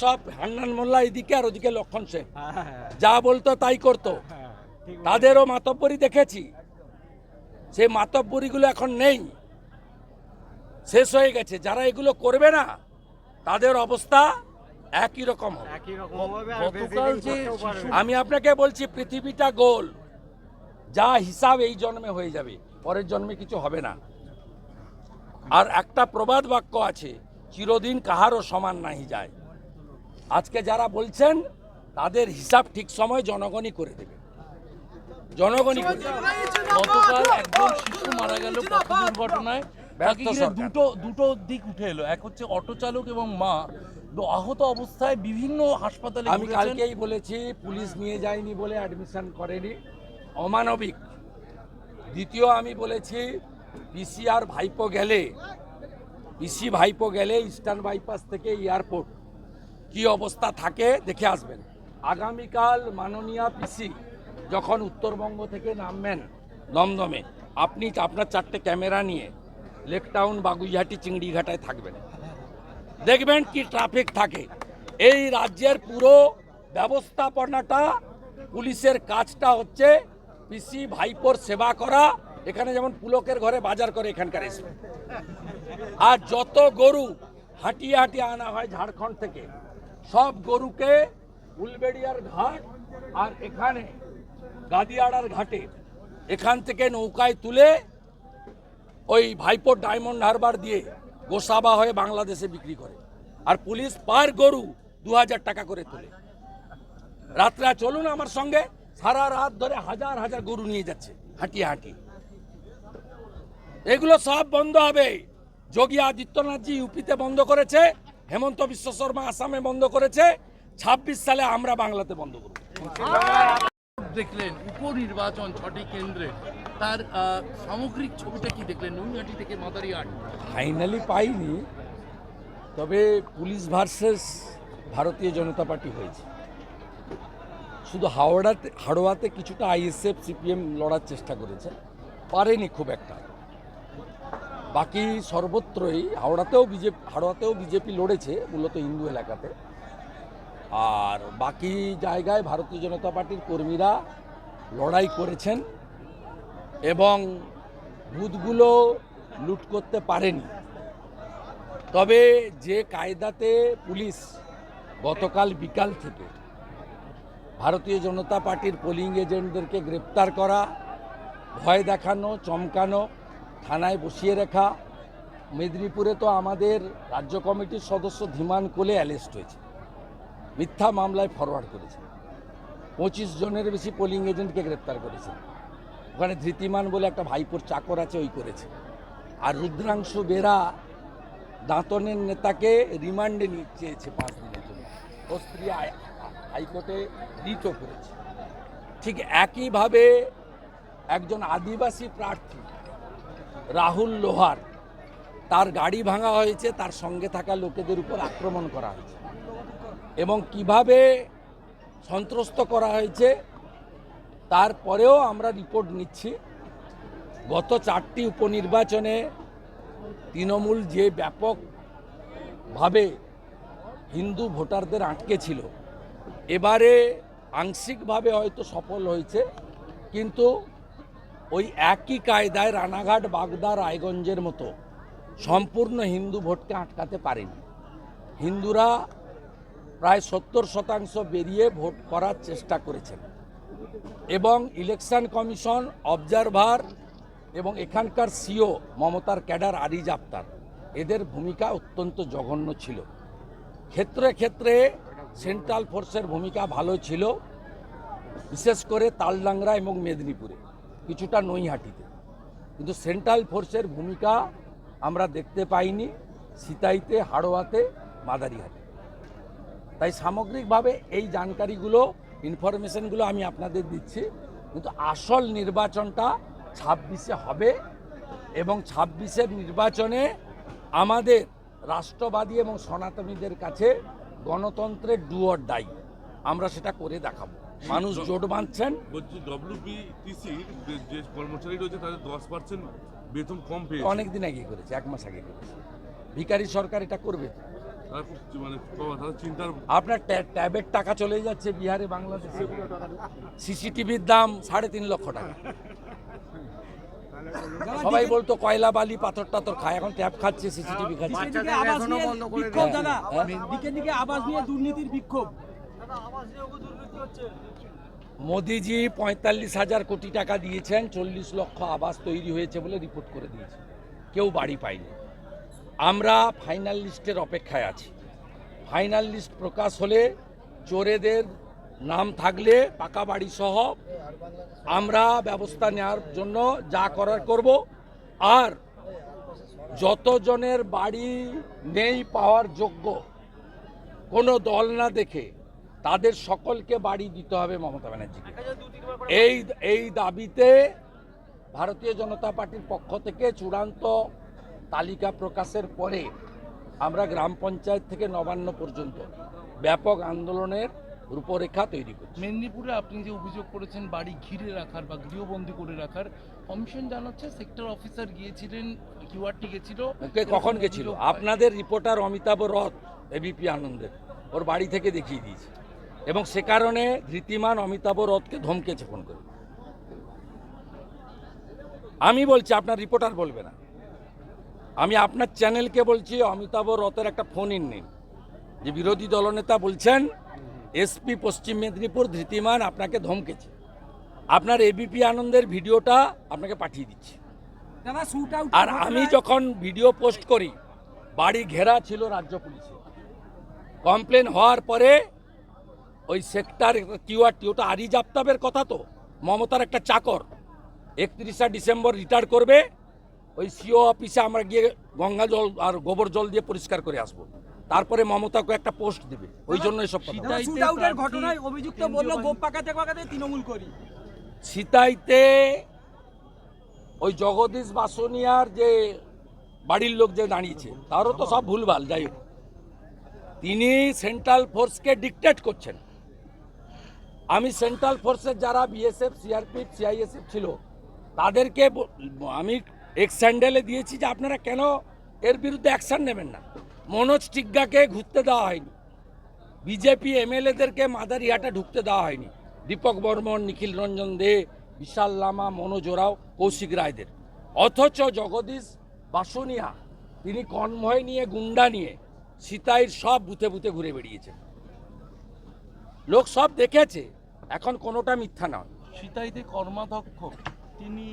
সব হান্নান মোল্লা এদিকে আর ওদিকে লক্ষণ সেন। যা বলতো তাই করতো। তাদেরও মাতব্বরি দেখেছি। সেই মাতব্বরিগুলো এখন নেই। শেষ হয়ে গেছে। যারা এগুলো করবে না তাদের অবস্থা একই রকম। আমি আপনাকে বলছি পৃথিবীটা গোল। যা হিসাব এই জন্মে হয়ে যাবে। পরের জন্মে কিছু হবে না। আর একটা প্রবাদ বাক্য আছে চিরদিন কাহারও সমান নাহি যায়। আজকে যারা বলছেন তাদের হিসাব ঠিক সময় জনগণই করে দেবে। জনগণই করে গতকাল একজন শিশু মারা গেল পথ দুর্ঘটনায় দুটো দুটো দিক উঠে এলো। এক হচ্ছে অটো চালক এবং মা আহত অবস্থায় বিভিন্ন হাসপাতালে আমি কালকেই বলেছি পুলিশ নিয়ে যায়নি বলে অ্যাডমিশন করেনি। অমানবিক। দ্বিতীয় আমি বলেছি পিসিআর ভাইপো গেলে পিসি ভাইপো গেলে ইস্টার্ন বাইপাস থেকে এয়ারপোর্ট কি অবস্থা থাকে দেখে আসবেন। আগামীকাল মাননীয়া পিসি যখন উত্তরবঙ্গ থেকে নামবেন দমদমে, আপনি আপনার চারটে ক্যামেরা নিয়ে লেক টাউন বাগুইহাটি, চিংড়িঘাটায় থাকবেন। দেখবেন কি ট্রাফিক থাকে। এই রাজ্যের পুরো ব্যবস্থাপনাটা, পুলিশের কাজটা হচ্ছে পিসি ভাইপোর সেবা করা, এখানে যেমন পুলকের ঘরে বাজার করে এখানকার এসে। আর যত গরু হাঁটিয়ে হাঁটিয়ে আনা হয় ঝাড়খণ্ড থেকে সব গরুকে উলবেড়িয়ার ঘাট আর এখানে গাদিয়াড়ার ঘাটে। এখান থেকে নৌকায় তুলে ওই ভাইপোর ডায়মন্ড হারবার দিয়ে গোসাবা হয়ে বাংলাদেশে বিক্রি করে। আর পুলিশ পার গরু দু হাজার টাকা করে তোলে। রাত্রে চলুন আমার সঙ্গে, সারা রাত ধরে হাজার হাজার গরু নিয়ে যাচ্ছে, হাঁটিয়ে হাঁটিয়ে। এগুলো সব বন্ধ হবে। যোগী আদিত্যনাথজি ইউপিতে বন্ধ করেছে। হেমন্ত বিশ্ব শর্মা আসামে বন্ধ করেছে ছাব্বিশ সালে আমরা বাংলাতে বন্ধ করব। দেখলেন উপনির্বাচন ছটি কেন্দ্রে তার সামগ্রিক ছবিটা কি দেখলেন? নৈহাটি থেকে মাদারিহাট ফাইনালি পাইনি তবে পুলিশ ভার্সেস ভারতীয় জনতা পার্টি হয়েছে। শুধু হাওড়াতে হাড়োয়াতে কিছুটা আইএসএফ সিপিএম লড়ার চেষ্টা করেছে পারেনি খুব একটা। বাকি সর্বত্রই হাওড়াতেও বিজেপি হাওড়াতেও বিজেপি লড়েছে, মূলত হিন্দু এলাকাতে। আর বাকি জায়গায় ভারতীয় জনতা পার্টির কর্মীরা লড়াই করেছেন এবং বুথগুলো লুট করতে পারেনি। তবে যে কায়দাতে পুলিশ গতকাল বিকাল থেকে ভারতীয় জনতা পার্টির পোলিং এজেন্টদেরকে গ্রেপ্তার করা, ভয় দেখানো, চমকানো থানায় বসিয়ে রাখা। মেদিনীপুরে তো আমাদের রাজ্য কমিটির সদস্য ধীমান কোলে অ্যারেস্ট হয়েছে। মিথ্যা মামলায় ফরওয়ার্ড করেছে। পঁচিশ জনের বেশি পোলিং এজেন্টকে গ্রেপ্তার করেছে। ওখানে ধৃতিমান বলে একটা ভাইপোর চাকর আছে, ওই করেছে। আর রুদ্রাংশু বেরা দাঁতনের নেতাকে রিমান্ডে চেয়েছে পাঁচ দিনের জন্য। ও স্ত্রী হাইকোর্টে রিটও করেছে। ঠিক একইভাবে একজন আদিবাসী প্রার্থী রাহুল লোহার। তার গাড়ি ভাঙা হয়েছে, তার সঙ্গে থাকা লোকেদের উপর আক্রমণ করা হয়েছে। এবং কীভাবে সন্ত্রস্ত করা হয়েছে তারপরেও আমরা রিপোর্ট নিচ্ছি। গত চারটি উপনির্বাচনে তৃণমূল যে ব্যাপকভাবে হিন্দু ভোটারদের আটকে ছিল, এবারে আংশিকভাবে হয়তো সফল হয়েছে, কিন্তু ওই একই কায়দায় রানাঘাট, বাগদা, রায়গঞ্জের মতো সম্পূর্ণ হিন্দু ভোটকে আটকাতে পারেনি। হিন্দুরা প্রায় সত্তর শতাংশ বেরিয়ে ভোট করার চেষ্টা করেছেন। এবং ইলেকশন কমিশন, অবজারভার এবং এখানকার সিও মমতার ক্যাডার আরিজ আফতার এদের ভূমিকা অত্যন্ত জঘন্য ছিল। ক্ষেত্রে ক্ষেত্রে সেন্ট্রাল ফোর্সের ভূমিকা ভালো ছিল, বিশেষ করে তালডাংরা এবং মেদিনীপুরে। কিছুটা নৈহাটিতে। কিন্তু সেন্ট্রাল ফোর্সের ভূমিকা আমরা দেখতে পাইনি সিতাইতে, হাড়োয়াতে, মাদারিহাটে। তাই সামগ্রিকভাবে এই জানকারিগুলো, ইনফরমেশনগুলো আমি আপনাদের দিচ্ছি। কিন্তু আসল নির্বাচনটা ছাব্বিশে হবে এবং ছাব্বিশের নির্বাচনে আমাদের রাষ্ট্রবাদী এবং সনাতনীদের কাছে গণতন্ত্রের ডুয়ার দায়ী আমরা সেটা করে দেখাবো। মানুষ জোট বাঁধছেন। বলছি ডব্লিউবিটিসির যে কর্মচারী রয়েছে তাদের দশ পার্সেন্ট বেতন কম পেয়েছে। অনেক দিন আগে করেছে এক মাস আগে করেছে। ভিকারি সরকার এটা করবে মানে চিন্তার আপনার ট্যাবের টাকা চলে যাচ্ছে বিহারে বাংলাদেশে। সিসিটিভির দাম সাড়ে তিন লক্ষ টাকা। সবাই বলতো কয়লা বালি পাথর টাথর খায় এখন ট্যাব খাচ্ছে সিসিটিভি খাচ্ছে। দিকে আবাস নিয়ে দুর্নীতির বিক্ষোভ। মোদিজি পঁয়তাল্লিশ হাজার কোটি টাকা দিয়েছেন, চল্লিশ লক্ষ আবাস তৈরি হয়েছে বলে রিপোর্ট করে দিয়েছে। কেউ বাড়ি পায়নি। আমরা ফাইনাল লিস্টের অপেক্ষায় আছি। ফাইনাল লিস্ট প্রকাশ হলে চোরেদের নাম থাকলে পাকা বাড়ি সহ আমরা ব্যবস্থা নেওয়ার জন্য যা করার করব। আর যতজনের বাড়ি নেই পাওয়ার যোগ্য, কোনো দল না দেখে তাদের সকলকে বাড়ি দিতে হবে মমতা ব্যানার্জিকে। এই এই দাবিতে ভারতীয় জনতা পার্টির পক্ষ থেকে চূড়ান্ত তালিকা প্রকাশের পরে আমরা গ্রাম পঞ্চায়েত থেকে নবান্ন পর্যন্ত ব্যাপক আন্দোলনের রূপরেখা তৈরি করছি। মেদিনীপুরে আপনি যে অভিযোগ করেছেন বাড়ি ঘিরে রাখার বা গৃহবন্দী করে রাখার কমিশন জানাচ্ছে সেক্টর অফিসার গিয়েছিলেন কিউআরটি গেছিল। কে কখন গেছিল? আপনাদের রিপোর্টার অমিতাভ রথ এবিপি আনন্দের ওর বাড়ি থেকে দেখিয়ে দিয়েছে। এবং সে কারণে ধৃতিমান অমিতাভ রথকে ধমকেছে ফোন করে। আমি বলছি আপনার রিপোর্টার বলবে না। আমি আপনার চ্যানেলকে বলছি অমিতাভ রথের একটা ফোন ইন নিন। যে বিরোধী দলনেতা বলছেন এসপি পশ্চিম মেদিনীপুর ধৃতিমান আপনাকে ধমকেছে। আপনার এবিপি আনন্দের ভিডিওটা আপনাকে পাঠিয়ে দিচ্ছি। আর আমি যখন ভিডিও পোস্ট করি বাড়ি ঘেরা ছিল রাজ্য পুলিশে। কমপ্লেন হওয়ার পরে ওই সেক্টর কিউআরটি ওটা আরিজ আফতাবের কথা তো। মমতার একটা চাকর। একত্রিশে ডিসেম্বর রিটায়ার করবে। ওই সিও অফিসে আমরা গিয়ে গঙ্গা জল আর গোবর জল দিয়ে পরিষ্কার করে আসব। তারপরে মমতাকে একটা পোস্ট দেবে। ওই জন্য এসব ঘটনায় অভিযুক্ত বলল গোপ পাকাতে পাকাতে তৃণমূল করি। সিতাইতে ওই জগদীশ বাসনিয়ার যে বাড়ির লোক যে দাঁড়িয়েছে তারও তো সব ভুলভাল যাই হোক। তিনি সেন্ট্রাল ফোর্সকে ডিকটেট করছেন। আমি সেন্ট্রাল ফোর্সের যারা বিএসএফ সিআরপিএফ সিআইএসএফ ছিল, তাদেরকে আমি এক্স স্যান্ডেলে দিয়েছি যে আপনারা কেন এর বিরুদ্ধে অ্যাকশন নেবেন না। মনোজ টিগ্গাকে ঘুরতে দেওয়া হয়নি। বিজেপি এমএলএদেরকে মাদারিহাটে ঢুকতে দেওয়া হয়নি। দীপক বর্মন, নিখিল রঞ্জন দে, বিশাল লামা, মনোজ ওরাও, কৌশিক রায়দের। অথচ জগদীশ বাসনিয়া, তিনি কনভয় নিয়ে, গুন্ডা নিয়ে, সিতাইর সব বুথে বুথে ঘুরে বেরিয়েছেন লোক সব দেখেছে। এখন কোনোটা মিথ্যা নয়। সিতাইতে কর্মাধ্যক্ষ তিনি